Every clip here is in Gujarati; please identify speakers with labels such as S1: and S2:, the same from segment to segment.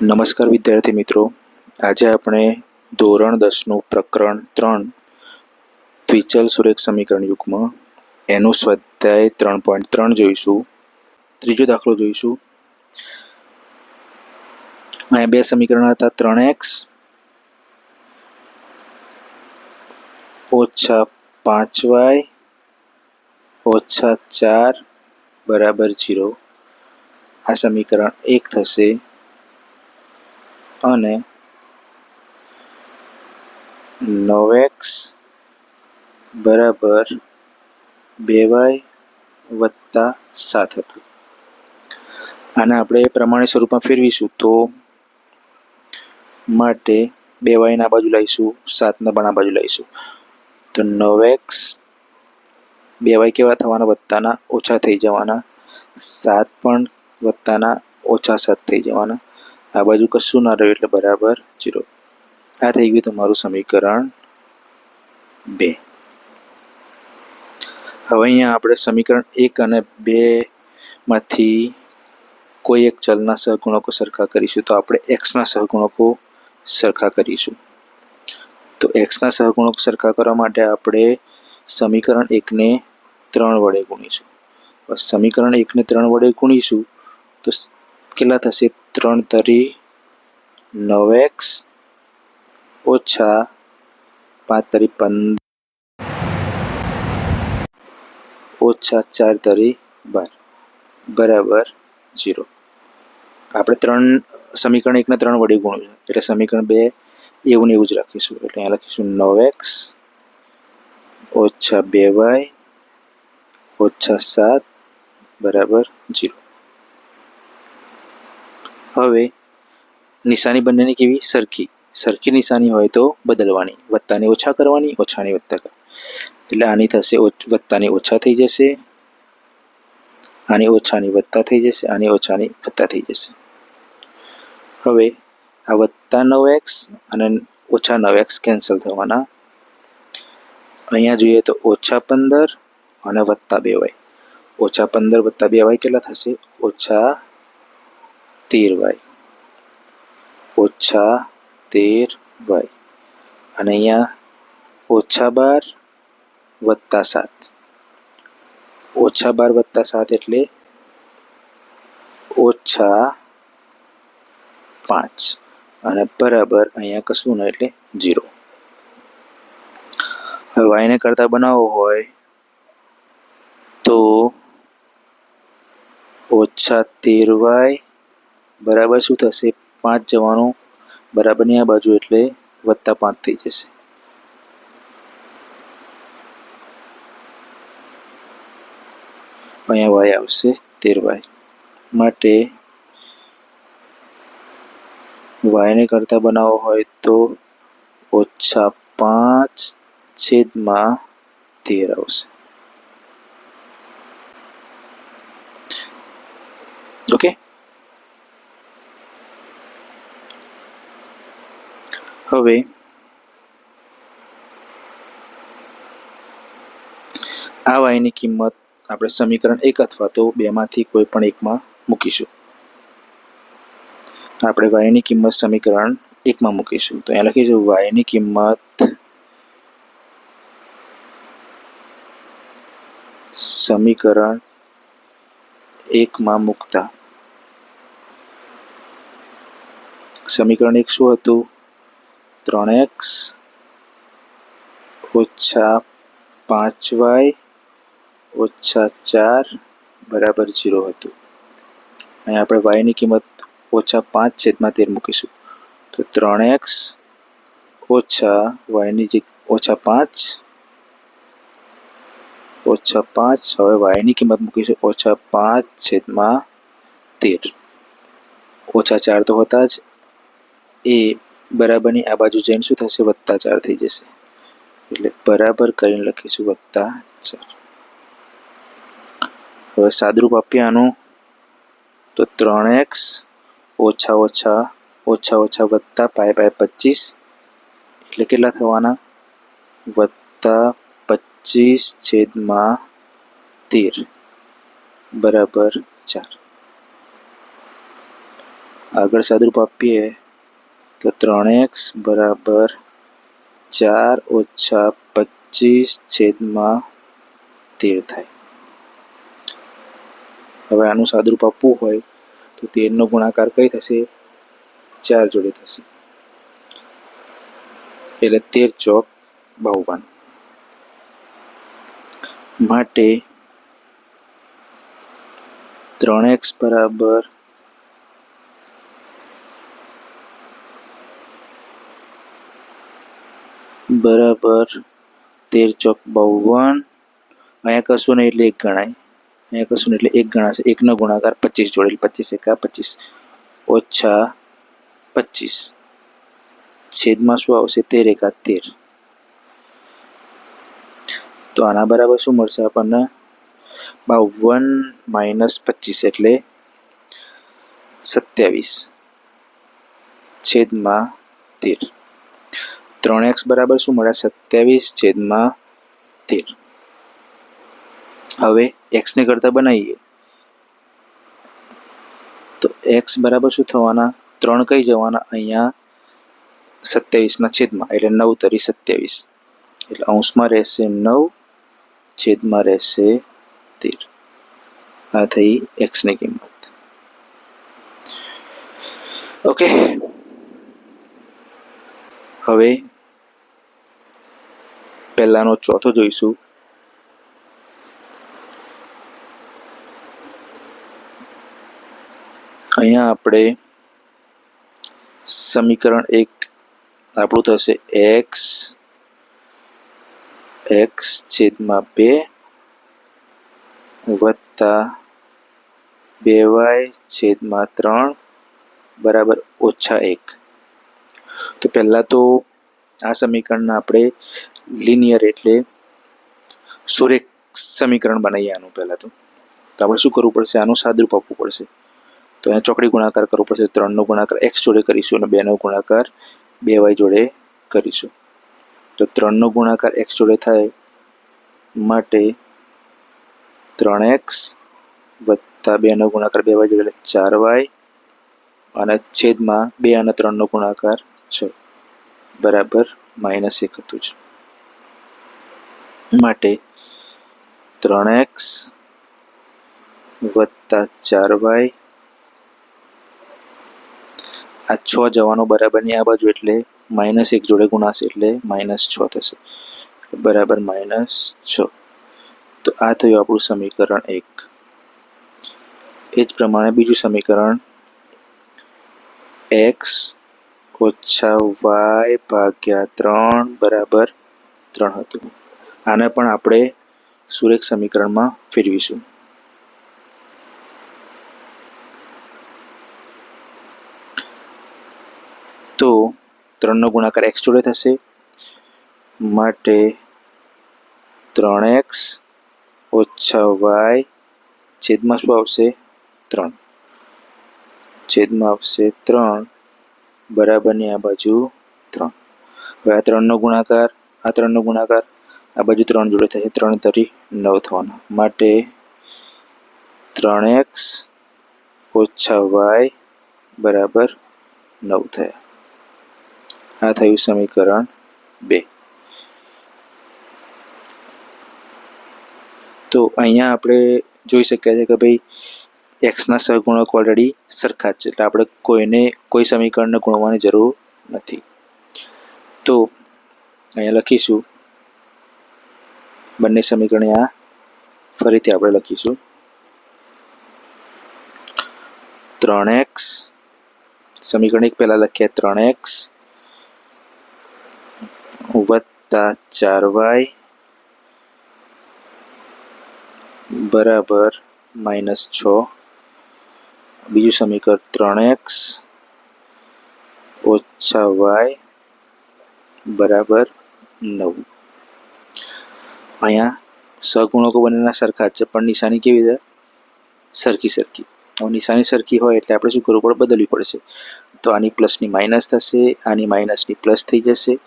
S1: નમસ્કાર વિદ્યાર્થી મિત્રો. આજે આપણે ધોરણ દસનું પ્રકરણ ત્રણ દ્વિચલ સુરેખ સમીકરણ યુગમાં. એનું સ્વાધ્યાય ત્રણ પોઈન્ટ ત્રણ જોઈશું. ત્રીજો દાખલો જોઈશું. અહીંયા બે સમીકરણ હતા, ત્રણ એક્સ ઓછા પાંચ વાય ઓછા ચાર બરાબર જીરો આ સમીકરણ એક થશે. અને નોવેક્સ બરાબર બે વાય વત્તા સાત હતું. આને આપણે એ પ્રમાણે સ્વરૂપમાં ફેરવીશું. તો માટે બે વાયના બાજુ લઈશું સાતના આ બાજુ લઈશું તો નોવેક્સ બે વાય કેવા થવાના? વત્તાના ઓછા થઈ જવાના. સાત પણ વત્તાના ઓછા સાત થઈ જવાના. આ બાજુ કશું ના રહ્યું એટલે બરાબર જીરો. આ થઈ ગયું તમારું સમીકરણ બે. હવે અહીંયા આપણે સમીકરણ એક અને બે માંથી કોઈ એક ચલના સહગુણકો સરખા કરીશું તો આપણે એક્સના સહગુણકો સરખા કરીશું. તો એક્સના સહગુણકો સરખા કરવા માટે આપણે સમીકરણ એકને ત્રણ વડે ગુણીશું. સમીકરણ એકને ત્રણ વડે ગુણીશું તો કેટલા થશે ત્રણ તરી નવ એક્સ ઓછા પાંચ તરી પંદર ઓછા ચાર તરી બાર. બરાબર જીરો આપણે ત્રણ સમીકરણ એકને ત્રણ વડે ગુણ્યું છે. એટલે સમીકરણ બે એવું ને એવું જ રાખીશું. એટલે અહીંયા લખીશું નવ એક્સ ઓછા બે વાય ઓછા સાત. બરાબર જીરો હવે નિશાની બંનેની કેવી? સરખી. સરખી નિશાની હોય તો બદલવાની. વત્તાની ઓછા કરવાની, ઓછાની વત્તા કરવાની એટલે આની થશે ઓછ- વત્તાની ઓછા થઈ જશે. આની ઓછાની વત્તા થઈ જશે, આની ઓછાની વત્તા થઈ જશે. હવે આ વત્તા નવ એક્સ અને ઓછા નવ એક્સ કેન્સલ થવાના. અહીંયા જોઈએ તો ઓછા પંદર અને વત્તા બે વાય. ઓછા પંદર વત્તા બે વાય કેટલા થશે? ઓછા તેર વાય ઓછા તેર વાય અને અહીંયા ઓછા બાર વત્તા સાત. ઓછા બાર વત્તા સાત એટલે ઓછા પાંચ. અને બરાબર અહીંયા કશું ન એટલે જીરો હવે વાયને કરતા બનાવવો હોય તો ઓછા તેર વાય બરાબર શું થશે? પાંચ જવાનું બરાબરની આ બાજુ એટલે વત્તા પાંચ થઈ જશે. અહીંયા વાય આવશે તેર વાય. માટે વાયને કરતા બનાવવો હોય તો ઓછા પાંચ છેદમાં તેર આવશે. ઓકે? હવે આ વાયની કિંમત આપણે સમીકરણ એક અથવા તો બેમાંથી કોઈ પણ એકમાં મૂકીશું. આપણે વાયની કિંમત સમીકરણ એકમાં મૂકીશું. તો અહીંયા લખીશું વાયની કિંમત સમીકરણ એકમાં મૂકતા. સમીકરણ એક શું હતું? ત્રણ એક્સ ઓછા પાંચ વાય ઓછા ચાર બરાબર જીરો હતું અહીં આપણે વાયની કિંમત ઓછા પાંચ છેદમાં તેર મૂકીશું તો ત્રણ એક્સ ઓછા વાયની જગ્યા ઓછા પાંચ ઓછા પાંચ હવે વાયની કિંમત મૂકીશું ઓછા પાંચ છેદમાં તેર ઓછા ચાર તો હતા જ એ બરાબરની આ બાજુ જઈને શું થશે? વત્તા ચાર થઈ જશે. એટલે બરાબર કરીને લખીશું વત્તા ચાર હવે સાદરૂપ આપીએ આનું. તો ત્રણ એક્સ ઓછા ઓછા ઓછા ઓછા વત્તા પાય પાય પચીસ. એટલે કેટલા થવાના? વત્તા પચીસ છેદમાં તેર. બરાબર ચાર. આગળ સાદુરૂપ આપીએ. તો ત્રણ એક્સ બરાબર ચાર ઓછા પચીસ છેદમાં તેર થાય. હવે આનું સાદુરૂપ આપવું હોય તો તેરનો ગુણાકાર કઈ થશે? ચાર જોડે થશે. એટલે તેર ચોક બાવન. માટે ત્રણ એક્સ બરાબર બરાબર તેર ચોક બાવન. અહીંયા કશું નહીં એટલે એક ગણાય. અહીંયા કશું નહીં એટલે એક ગણાશે એકનો ગુણાકાર પચીસ જોડેલ પચીસ એકા પચીસ ઓછા પચીસ. છેદમાં શું આવશે? તેર એકા તેર. તો આના બરાબર શું મળશે આપણને? બાવન માઇનસ પચીસ એટલે સત્યાવીસ. છેદમાં તેર. ત્રણ એક્સ બરાબર શું મળે? સત્યાવીસ છેદમાં તેર. હવે એક્સને કરતા બનાવીએ. તો એક્સ બરાબર શું થવાના? ત્રણ કઈ જવાના? અહીંયા સત્યાવીસના છેદમાં, એટલે નવ તરી સત્યાવીસ. એટલે અંશમાં રહેશે નવ, છેદમાં રહેશે તેર. આ થઈ એક્સની કિંમત. ઓકે. હવે પહેલાનો ચોથો જોઈશું અહીંયા આપણે સમીકરણ એક આપણું થશે એક્સ એક્સ છેદમાં બે વત્તા બે વાય છેદમાં ત્રણ બરાબર ઓછા એક. તો પહેલાં તો આ સમીકરણને આપણે લિનિયર એટલે સુરેખ સમીકરણ બનાવીએ આનું પહેલાં તો. તો આપણે શું કરવું પડશે? આનું સાદરૂપ આપવું પડશે. તો અહીંયા ચોકડી ગુણાકાર કરવો પડશે, ત્રણનો ગુણાકાર એક્સ જોડે કરીશું અને બેનો ગુણાકાર બે વાય જોડે કરીશું. તો ત્રણનો ગુણાકાર એક્સ જોડે થાય માટે ત્રણ એક્સ વત્તા બેનો ગુણાકાર બે વાય જોડે એટલે ચાર વાય અને છેદમાં બે અને ત્રણનો ગુણાકાર છ. બરાબર, માઇનસ એક હતું જ. માટે ત્રણ એક્સ વત્તા ચાર વાય. આ છ જવાનો બરાબરની આ બાજુ એટલે માઇનસ એક જોડે ગુણાશે એટલે માઇનસ છ થશે. બરાબર માઇનસ છ. તો આ થયું આપણું સમીકરણ એક. એ જ પ્રમાણે બીજું સમીકરણ એક્સ ઓછા વાય ભાગ્યા ત્રણ બરાબર ત્રણ હતું. આને પણ આપણે સુરેખ સમીકરણમાં ફેરવીશું. તો ત્રણનો ગુણાકાર એક્સ જોડે થશે. માટે ત્રણ એક્સ ઓછા વાય છેદમાં શું આવશે? ત્રણ. છેદમાં આવશે ત્રણ બરાબરની આ બાજુ ત્રણ. હવે આ ત્રણનો ગુણાકાર, આ ત્રણનો ગુણાકાર આ બાજુ ત્રણ જોડે થશે ત્રણ તરી નવ થવાના. માટે ત્રણ એક્સ ઓછા વાય બરાબર નવ થયા. આ થયું સમીકરણ બે. તો અહીંયા આપણે જોઈ શકીએ છીએ કે ભાઈ એક્સના સહગુણક ઓલરેડી સરખા જ છે. એટલે આપણે કોઈને કોઈ સમીકરણને ગુણવાની જરૂર નથી. તો અહીંયા લખીશું. બંને સમીકરણ આ ફરીથી આપણે લખીશું. ત્રણ એક્સ, સમીકરણ એક પહેલાં લખીએ, ત્રણ એક્સ વત્તા ચાર વાય બરાબર માઇનસ છ. બીજું સમીકરણ ત્રણ એક્સ ઓછા વાય બરાબર નવ. અહીંયા સહગુણકો બંનેના સરખા જ છે, પણ નિશાની કેવી છે? સરખી સરખી. હવે નિશાની સરખી હોય એટલે આપણે શું કરવું પડે? બદલવી પડશે. તો આની પ્લસની માઇનસ થશે, આની માઇનસની પ્લસ થઈ જશે,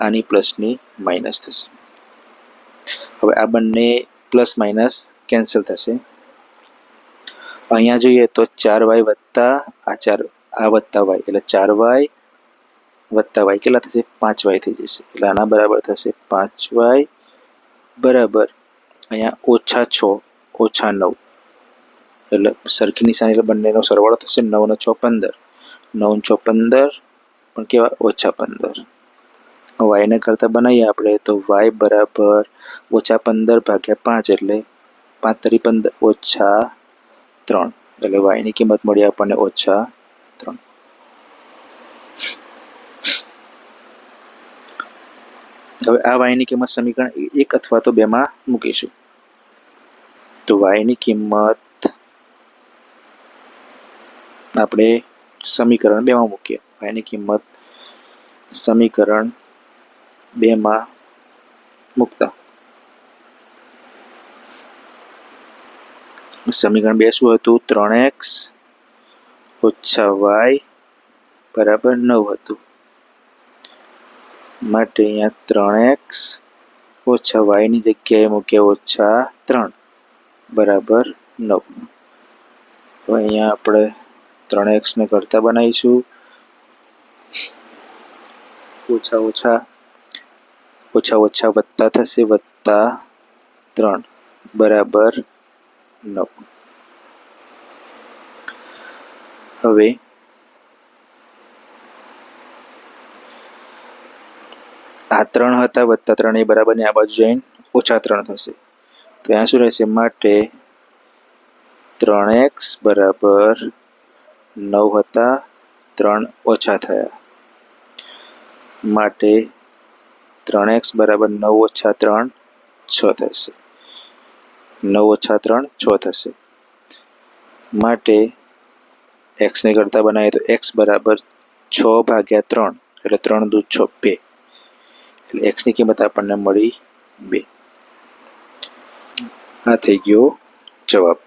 S1: આની પ્લસની માઇનસ થશે. હવે આ બંને પ્લસ માઇનસ કેન્સલ થશે. અહીંયા જોઈએ તો ચાર વાય વત્તા, આ ચાર, આ વત્તા વાય, એટલે ચાર વાય વત્તા વાય કેટલા થશે? પાંચ વાય થઈ જશે. એટલે આના બરાબર થશે પાંચ વાય બરાબર. અહીંયા ઓછા છ, ઓછા નવ. એટલે સરખી નિશાની એટલે બંનેનો સરવાળો થશે નવ ને છ પંદર. નવ છ પંદર, પણ કેવા? ઓછા પંદર. વાયને કરતાં બનાવીએ આપણે તો વાય બરાબર ઓછા પંદર ભાગ્યા પાંચ એટલે પાંચ તરી પંદર, ઓછા ત્રણ. એટલે વાયની કિંમત મળી આપણને ઓછા ત્રણ હવે આ વાયની કિંમત સમીકરણ એક અથવા તો બેમાં મૂકીશું. તો વાયની કિંમત આપણે સમીકરણ બેમાં મૂકીએ. વાયની કિંમત સમીકરણ બેમાં મૂકતા. સમીકરણ બે શું હતું? ત્રણ એક્સ ઓછા વાય બરાબર નવ હતું. માટે અહીંયા ત્રણ એક્સ ઓછા વાયની જગ્યાએ મૂક્યા ઓછા ત્રણ. બરાબર નવ. તો અહીંયા આપણે ત્રણ એક્સને કરતા બનાવીશું. ઓછા ઓછા ઓછા ઓછા વત્તા થશે, વત્તા ત્રણ. બરાબર નવ. હવે આ ત્રણ હતા વત્તા ત્રણ એ બરાબરની આ બાજુ જઈને ઓછા ત્રણ થશે. તો અહીંયા શું રહેશે? માટે ત્રણ એક્સ બરાબર નવ હતા, ત્રણ ઓછા થયા. માટે ત્રણ એક્સ બરાબર નવ ઓછા ત્રણ છ થશે. નવ ઓછા ત્રણ છ થશે. માટે એક્સને કરતાં બનાવીએ તો એક્સ બરાબર છ ભાગ્યા ત્રણ, એટલે ત્રણ દૂધ છ બે. એટલે એક્સની કિંમત આપણને મળી બે. આ થઈ ગયો જવાબ.